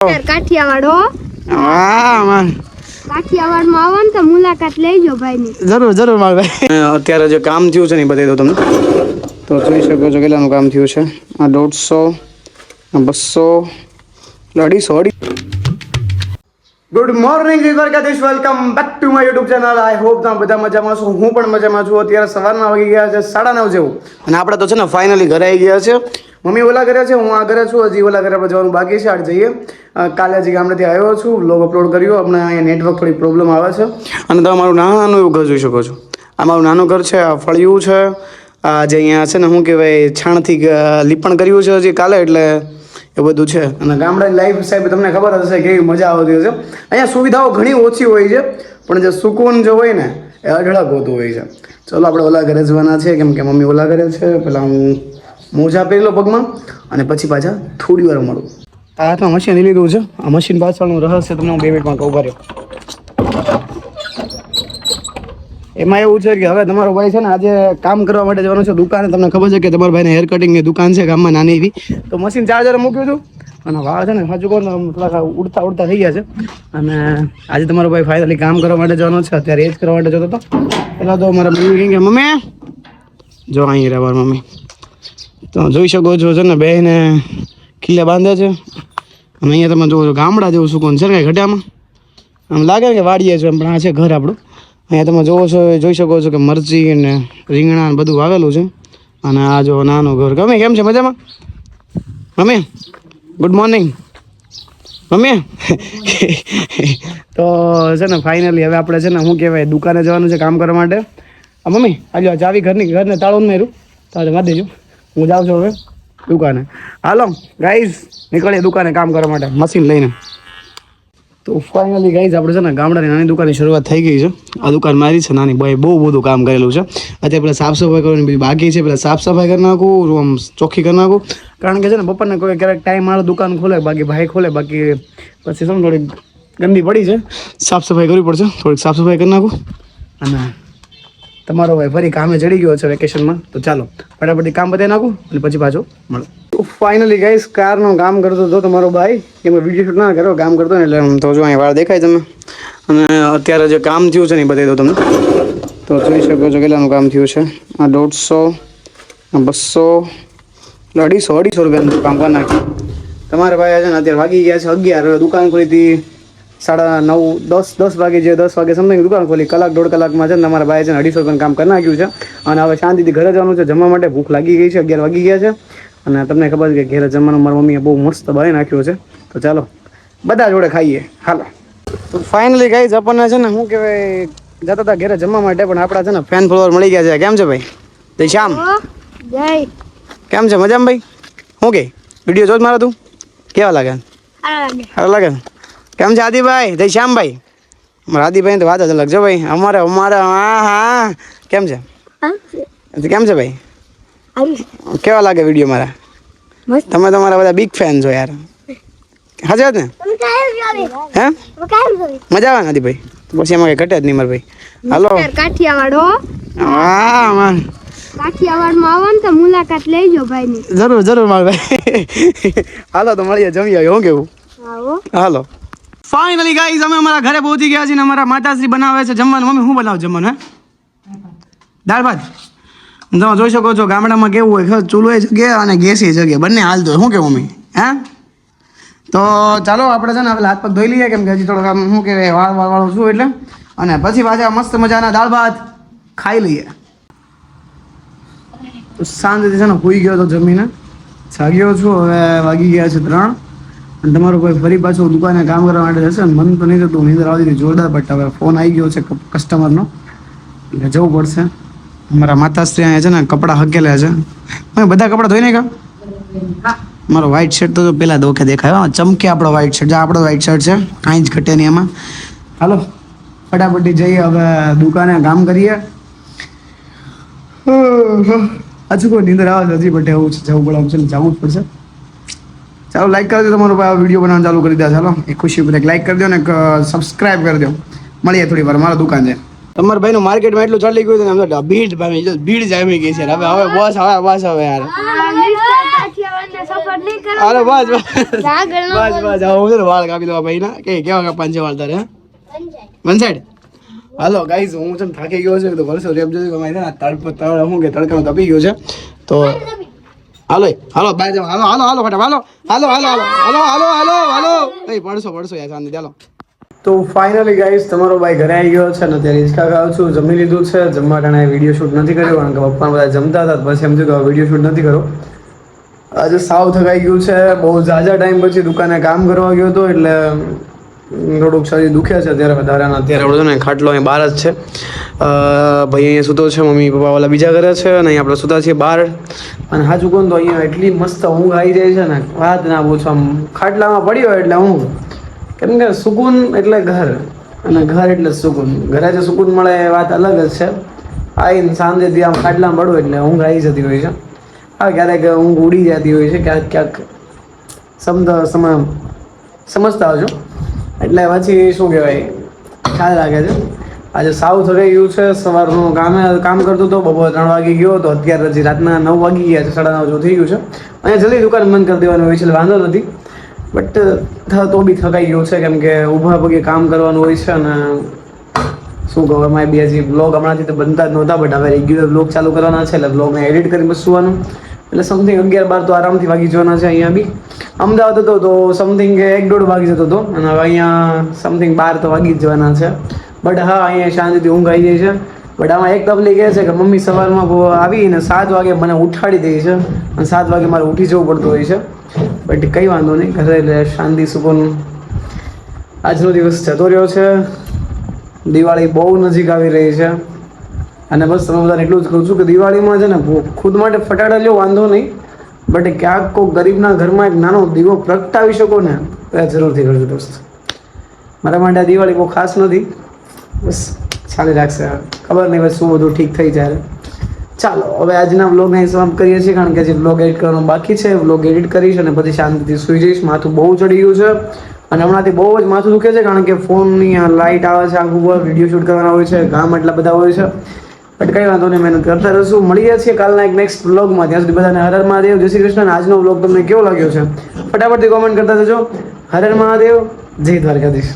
યાર હા અમાર. કાઠિયાવાડમાં આવો ને તો મુલાકાત લેજો ભાઈની. જરૂર જરૂર મારા ભાઈ. અત્યારે જે કામ થયું છે ને બતાવી દઉં તમને. તો જોઈ શકો છો કેટલાનું કામ થયું છે. આ દોઢસો આ બસો અઢીસો અઢીસો અઢી good morning Dwarkadhish. Welcome back to my YouTube channel I hope તમે બધા મજામાં છો. હું પણ મજામાં છું. અત્યારે સવારના વાગી ગયા છે સાડા નવ જેવું. અને આપણે તો છે ને ફાઇનલી ઘરે આવી ગયા છે. મમ્મી ઓલા ઘરે છે, હું આ ઘરે છું. હજી ઓલા ઘરે જવાનું બાકી છે. આડ જઈએ. કાલે હજી ગામડેથી આવ્યો છું. બ્લોગ અપલોડ કર્યો. હમણાં અહીંયા નેટવર્ક થોડી પ્રોબ્લેમ આવે છે. અને તમે મારું નાનું એવું ઘર જોઈ શકો છો. આ મારું નાનું ઘર છે, આ ફળિયું છે. આ જે અહીંયા છે ને, શું કહેવાય, છાણથી લીપણ કર્યું છે હજી કાલે, એટલે એ બધું છે. અને ગામડાની લાઈફ સાહેબ, તમને ખબર હશે કેવી મજા આવતી હશે અહીંયા સુવિધાઓ ઘણી ઓછી હોય છે, પણ જે સુકૂન જે હોય ને, એ અઢળક હોતું હોય છે. ચલો, આપણે ઓલા ઘરે જવાના છે. કેમ કે મમ્મી ઓલા ઘરે છે, પેલા હું મોજા પહેરી લો પગમાં, અને પછી પાછા થોડી વાર મળું. હાથમાં મશીન લીધું છે. આ મશીન પાછળનું રહસ્ય તમને હું બે મિનિટમાં કહું કર્યો એમાં એવું છે કે હવે તમારો ભાઈ છે ને આજે કામ કરવા માટે જવાનું છે દુકાને. તમને ખબર છે કે તમારા ભાઈને હેર કટિંગની દુકાન છે ગામમાં નાની એવી. તો મશીન ચાર્જર મૂક્યું હતું અને વાળ છે ને હજુ કોણ થોડાક ઉડતા ઉડતા થઈ ગયા છે. અને આજે તમારો ભાઈ ફાઇનલી કામ કરવા માટે જવાનો છે. અત્યારે એ જ કરવા માટે જતો હતો. પહેલાં તો મારા મમ્મી કહે કે, મમ્મી, જો અહીં રહેવા મમ્મી. તો જોઈ શકો છો છે ને બેને ખીલે બાંધે છે. અને અહીંયા તમે જોવો છો ગામડા જેવું સુકૂન છે ને કાંઈ ઘટામાં. આમ લાગે કે વાડીએ છે, પણ આ છે ઘર આપણું. અહીંયા તમે જોવો છો, જોઈ શકો છો કે મરચી ને રીંગણા ને બધું વાવેલું છે. અને આ જો નાનું ઘર. ગમે કેમ છે? મજામાં? મમ્મી ગુડ મોર્નિંગ મમ્મી તો છે ને ફાઇનલી હવે આપણે છે ને, શું કહેવાય, દુકાને જવાનું છે કામ કરવા માટે. મમ્મી આજો ચાવી ઘરની, ઘરને તાળું મેરું તારે મારી દેજો. હું જાઉં છું હવે દુકાને. હાલો ગાઈઝ નીકળીએ દુકાને કામ કરવા માટે. મશીન લઈને. તો ફાઇનલી ગાઈઝ આપણે છે ને ગામડાની નાની દુકાનની શરૂઆત થઈ ગઈ છે. આ દુકાન મારી છે, નાની ભાઈ બહુ બધું કામ કરેલું છે. અત્યારે પેલા સાફ સફાઈ કરવાની બધી બાકી છે, પેલા સાફ સફાઈ કરી નાખું રૂમ ચોખ્ખી કરી નાખું. કારણ કે છે ને બપોરને કોઈ ક્યારેક ટાઈમ મારો દુકાન ખોલે, બાકી ભાઈ ખોલે, બાકી પછી શું થોડીક ગંદી પડી છે. સાફ સફાઈ કરવી પડશે, થોડીક સાફ સફાઈ કરી નાખું. અને તમારો ભાઈ ફરી કામે ચડી ગયો છે વેકેશનમાં તો ચાલો, ફટાફટ કામ બતાવી નાખું અને પછી પાછો મળો. ફાઇનલી ગાઈસ કારનું કામ કરતો હતો તમારો ભાઈ. કેમ કે વીડિયો શૂટ ના કર્યો, કામ કરતો ને એટલે તો જો અહીંયા વાળ દેખાય તમે અને અત્યારે જે કામ થયું છે ને એ બતાવી દો તમને. તો જોઈ શકો છો કેટલાનું કામ થયું છે. આ દોઢસો બસો અઢીસો અઢીસો રૂપિયાનું કામ કરી નાખ્યું. તમારા ભાઈ છે ને અત્યારે વાગી ગયા છે અગિયાર. દુકાન ખોલી હતી સાડા નવ, દસ દસ વાગે જે દસ વાગે સમથિંગ દુકાન ખોલી. કલાક, દોઢ કલાકમાં છે ને તમારા ભાઈ છે ને અઢીસો રૂપિયાનું કામ કરી નાખ્યું છે. અને હવે શાંતિથી ઘરે જવાનું છે. જમવા માટે ભૂખ લાગી ગઈ છે. અગિયાર વાગી ગયા છે. અને તમને ખબર છે કે ઘરે જમવાનું મારા મમ્મીએ બહુ મસ્ત બનાવી નાખ્યો છે. તો ચાલો બધા જોડે ખાઈએ. હાલો. તો ફાઇનલી ગાઈઝ આપણને છે ને શું કહેવાય જતા હતા ઘરે જમવા માટે પણ આપણા છે ને ફેન ફોલોવર મળી ગયા છે. કેમ છે ભાઈ? તે શ્યામ. કેમ છે? મજામાં ભાઈ? શું કે? વીડિયો જોજ મારા તું? કેવા લાગે? સારા લાગે. લાગે? કેમ છે આદિભાઈ? જય શ્યામભાઈ અમારા આદિભાઈ તો વાત જ અલગ છે ભાઈ. અમારે અમારે હા હા કેમ છે? કેમ છે ભાઈ? કેવા લાગે વીડિયો મારા? તમે તમારા બધા બિગ ફેન છો યાર. હાજર જ ને હે? મજા આવે નથી ભાઈ? પછી એમાં કઈ ઘટે જ નહીં મારે ભાઈ. હાલો. કાઠિયાવાડ. હો હા કાઠિયાવાડમાં આવો ને તો મુલાકાત લેજો ભાઈની. જરૂર જરૂર મારા ભાઈ. હાલો તો મળીએ જમી આવ્યો હું કેવું? હાલો. ફાઇનલી ગાઈઝ અમે અમારા ઘરે પહોંચી ગયા છીએ ને અમારા માતાશ્રી બનાવે છે જમવાનું. મમ્મી શું બનાવું જમવાનું હે? દાળ ભાત. તમે જોઈ શકો છો ગામડામાં કેવું હોય ચૂલો એ જગ્યા અને ગેસ એ જગ્યા, બંને હાલતો હોય. શું કેવું, મમ્મી? હે? તો ચાલો, આપણે છે ને, હવે હાથ પગ ધોઈ લઈએ, કેમ કે હજી થોડોક આમ, શું કહેવાય, વાળ વાળ, વાળું છું એટલે. અને પછી પાછા મસ્ત મજાના દાળ ભાત ખાઈ લઈએ. તો શાંતિથી છે ને, હોઈ ગયો તો જમીને. જાગ્યો છું, હવે વાગી ગયા છે ત્રણ. અને તમારું કોઈ ફરી પાછું દુકાને કામ કરવા માટે જશે ને, મન તો નહીં થતું નીંદર આવતી હતી જોરદાર બટ હવે ફોન આવી ગયો છે કસ્ટમરનો એટલે જવું પડશે. અમારા માતાશ્રી અહીંયા છે ને, કપડાં હકેલા છે. મેં બધા કપડાં ધોઈ નાખ્યા? મારો વ્હાઈટ શર્ટ તો પેલા દોખે દેખાય. હા, ચમકે આપણો વ્હાઈટ શર્ટ આપણો વ્હાઈટ શર્ટ છે. કાંઈ જ ઘટે નહીં એમાં. હાલો, ફટાફટી જઈએ હવે દુકાને કામ કરીએ. હજુ કોઈ નીંદર આવે હજી બટે એવું છે, જવું પડે છે જવું જ પડશે. ચાલો લાઈક કરી દો તમારો ભાઈ. વીડિયો બનાવવાનું ચાલુ કરી દે. ચાલો એ ખુશી ઉપર લાઈક કરી દો ને સબસ્ક્રાઈબ કરી દો. મળીએ થોડી વાર મારા દુકાન છે. તમારા ભાઈનું માર્કેટમાં એટલું ચાલી ગયું છે ને ભીડ ભાઈ ભીડ જામી ગઈ છે હવે હવે, બસ હવે બસ, હવે યાર. અરે બસ બસ. બસ હવે હું વાળ કાપી દઉં ભાઈના. કે, કેવા કાપવાનું છે વાળ તારે વન સાઈડ. હાલો ગાઈઝ હું છે થાકી ગયો છે તો ભરસો રેપ જોયું અમારે છે ને તડપ તળ શું કે તડકાનું તપી ગયો છે. તો, હાલો હાલો બાય હાલો હાલો હાલો, ફટાફટ, હાલો હાલો હાલો હાલો હાલો હાલો હાલો. હાલો એ, પડશો પડશો યાર શાંતિ ચાલો તો ફાઇનલી ગાઈસ તમારો ભાઈ ઘરે આવી ગયો છે અને અત્યારે હિંચકા ખાઉં છું. જમી લીધું છે. જમવા ટાણે વીડિયો શૂટ નથી કર્યો કારણ કે પપ્પા બધા જમતા હતા. પછી એમ થયું વીડિયો શૂટ નથી કર્યો આજે સાવ થકાઈ ગયું છે. બહુ ઝાઝા ટાઈમ પછી દુકાને કામ કરવા ગયો હતો એટલે થોડુંક શરીર દુખે છે અત્યારે વધારે અત્યારે બધું ને ખાટલો અહીં બહાર જ છે. ભાઈ અહીંયા સૂતો છે, મમ્મી પપ્પા ઓલા બીજા ઘરે છે અને અહીં આપણે સૂતા છીએ બહાર. અને હાજુ ને તો અહીંયા એટલી મસ્ત ઊંઘ આવી જાય છે ને. વાત ના પૂછો. આમ ખાટલામાં પડ્યો એટલે ઊંઘ. કેમ કે સુકૂન એટલે ઘર. અને ઘર એટલે સુકૂન. ઘરે જે સુકૂન મળે એ વાત અલગ જ છે. આવીને શાંતિથી આમ ખાટલા મળવું એટલે ઊંઘ આવી જતી હોય છે. હા ક્યારેક ઊંઘ ઉડી જતી હોય છે. ક્યાંક ક્યાંક સમજ સમ સમજતા હશો એટલે પછી શું કહેવાય? ખ્યાલ રાખે છે. આજે સાવ થઈ ગયું છે. સવારનું કામે કામ કરતો હતો. બપોરે ત્રણ વાગી ગયો હતો. અત્યારે હજી રાતના નવ વાગી ગયા છે. સાડા નવ જો થઈ ગયું છે. અહીંયા જલ્દી દુકાન બંધ કરી દેવાનું હોય છે. વાંધો નથી. બટ તો બી થકાઈ ગયું છે કેમ કે ઊભા પગે કામ કરવાનું હોય છે અને શું કહું એમાં બી હજી બ્લોગ હમણાંથી તો બનતા જ નહોતા બટ હવે રેગ્યુલર બ્લોગ ચાલુ કરવાના છે એટલે બ્લોગને એડિટ કરી બસવાનું. એટલે સમથિંગ અગિયાર બાર તો આરામથી વાગી જવાના છે અહીંયા બી. અમદાવાદ હતો તો સમથિંગ એક દોઢ વાગી જતો હતો, અને હવે અહીંયા સમથિંગ બાર તો વાગી જ જવાના છે. બટ હા, અહીંયા શાંતિથી ઊંઘ આવી જાય છે. બટ આમાં એક તકલીફ એ છે કે મમ્મી સવારમાં આવીને સાત વાગે મને ઉઠાડી દે છે અને સાત વાગે મારે ઉઠી જવું પડતું હોય છે. બટ કંઈ વાંધો નહીં, ઘરે એટલે શાંતિ, સુકૂન. આજનો દિવસ જતો રહ્યો છે. દિવાળી બહુ નજીક આવી રહી છે. અને બસ તમે બધાને એટલું જ કહું છું કે દિવાળીમાં છે ને ખુદ માટે ફટાડા લ્યો, વાંધો નહીં. બટ ક્યાંક કોઈ ગરીબના ઘરમાં એક નાનો દીવો પ્રગટાવી શકો ને એ જરૂરથી કરજો દોસ્ત. મારા માટે આ દિવાળી બહુ ખાસ નથી. બસ ચાલી રાખશે. ખબર નહીં બસ શું બધું ઠીક થઈ જાય. ચાલો, હવે આજના બ્લોગને અહીં સમાપ્ત કરીએ છીએ, કારણ કે હજી બ્લોગ એડિટ કરવાનો બાકી છે. બ્લોગ એડિટ કરીશ અને પછી શાંતિથી સૂઈ જઈશ. માથું બહુ ચડી ગયું છે. અને હમણાંથી બહુ જ માથું દુખે છે, કારણ કે ફોનની લાઇટ આવે છે, આખું પર વીડિયો શૂટ કરવાના હોય છે, ગામ એટલા બધા હોય છે. બટ કંઈ વાંધો નહીં, મહેનત કરતા રહીશું. મળીએ છીએ કાલના એક નેક્સ્ટ બ્લોગમાં ત્યાં સુધી બધાને હર મહાદેવ. જય શ્રી કૃષ્ણ. આજનો બ્લોગ તમને કેવો લાગ્યો છે? ફટાફટથી કોમેન્ટ કરતા જજો હર મહાદેવ. જય દ્વારકાધીશ.